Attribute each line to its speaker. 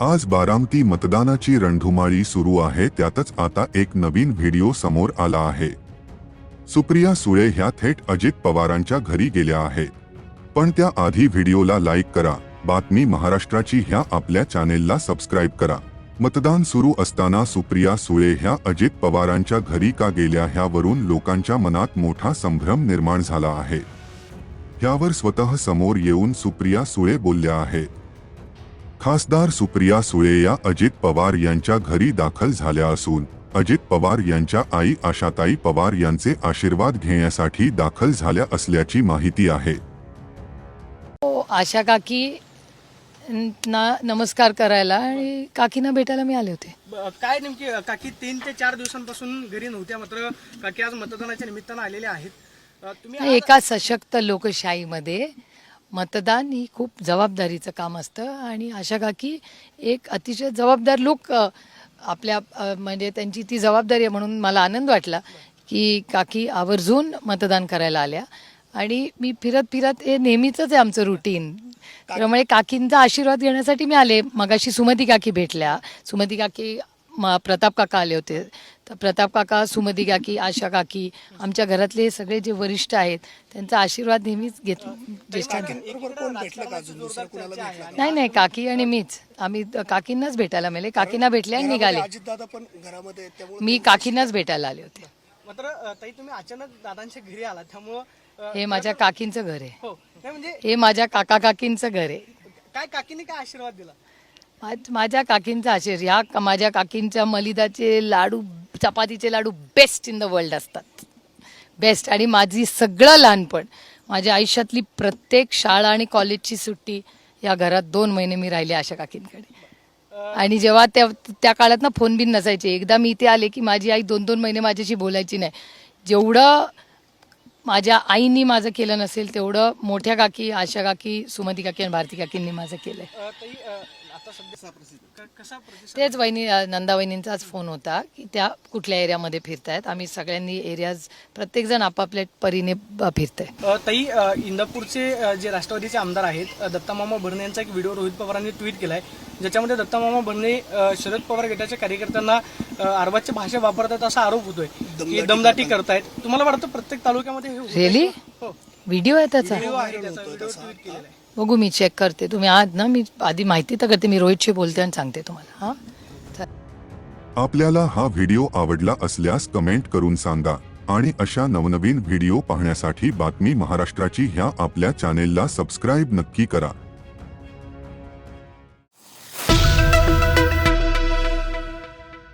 Speaker 1: आज बारामती मतदानाची रणधुमाळी सुरू आहे त्यातच आता एक नवीन व्हिडिओ समोर आला आहे. सुप्रिया सुळे ह्या थेट अजित पवारांच्या घरी गेल्या आहेत. पण त्या आधी व्हिडिओला लाईक करा बातमी महाराष्ट्राची ह्या आपल्या चॅनेलला सबस्क्राईब करा. मतदान सुरू असताना सुप्रिया सुळे ह्या अजित पवारांच्या घरी का गेल्या ह्यावरून लोकांच्या मनात मोठा संभ्रम निर्माण झाला आहे. ह्यावर स्वतः समोर येऊन सुप्रिया सुळे बोलल्या आहेत. खासदार सुप्रिया सुळे या अजित पवार यांच्या घरी दाखल झाल्या असून अजित पवार यांच्या आई आशाताई पवार यांचे आशीर्वाद घेण्यासाठी दाखल झाल्या असल्याची माहिती आहे.
Speaker 2: हो आशा काकी ना नमस्कार करायला आणि काकीना भेटायला मी आले होते.
Speaker 3: ब- काय नेमकी अ, काकी तीन ते चार दिवसांपासून घरी नव्हत्या मात्र काकी आज मतदानाच्या निमित्तानं आलेल्या आहेत. अ, तुम्ही आज-
Speaker 2: एका सशक्त लोकशाहीमध्ये मतदान ही खूप जबाबदारीचं काम असतं आणि आशा काकी एक अतिशय जबाबदार लोक आपल्या म्हणजे त्यांची ती जबाबदारी आहे म्हणून मला आनंद वाटला की काकी आवर्जून मतदान करायला आल्या. आणि मी फिरत फिरत हे नेहमीच आहे आमचं रुटीन त्यामुळे काकींचा आशीर्वाद घेण्यासाठी मी आले. मगाशी सुमती काकी भेटल्या. सुमती काकी म- प्रताप काका आले होते. तर प्रताप काका सुमती काकी आशा काकी आमच्या घरातले सगळे जे वरिष्ठ आहेत त्यांचा आशीर्वाद नेहमीच घेत नाही नाही काकी आणि मीच. आम्ही काकींनाच भेटायला मिळाले. काकींना भेटले आणि निघाले.
Speaker 4: अजितदादा पण घरामध्ये आहेत, त्यामुळे
Speaker 2: मी काकींनाच भेटायला आले होते.
Speaker 3: मात्र ताई तुम्ही अचानक दादांच्या घरी आला त्यामुळं
Speaker 2: हे माझ्या काकींचं घर आहे.
Speaker 3: हो. म्हणजे
Speaker 2: हे माझ्या काका काकींचं घर आहे.
Speaker 3: काय काकीने काय आशीर्वाद दिला?
Speaker 2: माझ- माझ्या काकींचा आशीर्वाद ह्या क- माझ्या काकींच्या मलिदाचे लाडू चपातीचे लाडू बेस्ट इन द वर्ल्ड असतात. बेस्ट आणि माझी सगळं लहानपण माझ्या आयुष्यातली प्रत्येक शाळा आणि कॉलेजची सुट्टी या घरात दोन महिने मी राहिले आशा काकींकडे. आणि जेव्हा त्या त्या काळात ना फोन बिन नसायचे. एकदा मी इथे आले की माझी आई दोन दोन महिने माझ्याशी बोलायची नाही. जेवढं माझ्या आईनी माझं केलं नसेल तेवढं मोठ्या काकी आशा काकी सुमती काकी आणि भारती काकींनी माझं
Speaker 3: केलं आहे आता सध्या क- कसा प्रतिसाद
Speaker 2: तेच वहिनी नंदा वहिनींचाच फोन होता की त्या कुठल्या एरियामध्ये फिरतायत. आम्ही सगळ्यांनी एरियाज प्रत्येकजण आपापल्या परीने फिरतंय.
Speaker 3: अ, ताई अ, इंदापूरचे अ, जे राष्ट्रवादीचे आमदार आहेत अ, दत्तामामा भरणे यांचा एक व्हिडिओ रोहित पवारांनी ट्विट केलाय ज्याच्यामध्ये दत्तामामा भरणे अ, शरद पवार गटाच्या कार्यकर्त्यांना अ, भाषा वापरतात असा आरोप होतोय. की दमदाटी करतायत. तुम्हाला वाटतं प्रत्येक तालुक्यामध्ये हे होतंय?
Speaker 2: Really?
Speaker 3: हो.
Speaker 2: व्हिडिओ आहे त्याचा?
Speaker 3: व्हिडिओ आहे त्याचा व्हिडिओ ट्विट केलेला आहे.
Speaker 2: बघू मी चेक करते. तुम्ही आज ना मी आधी माहिती तर करते. मी रोहितशी बोलते आणि सांगते तुम्हाला हां?
Speaker 1: आपल्याला हा व्हिडिओ आवडला असल्यास कमेंट करून सांगा आणि अशा नवनवीन व्हिडिओ पाहण्यासाठी बातमी महाराष्ट्राची ह्या आपल्या चॅनेलला सबस्क्राईब नक्की करा.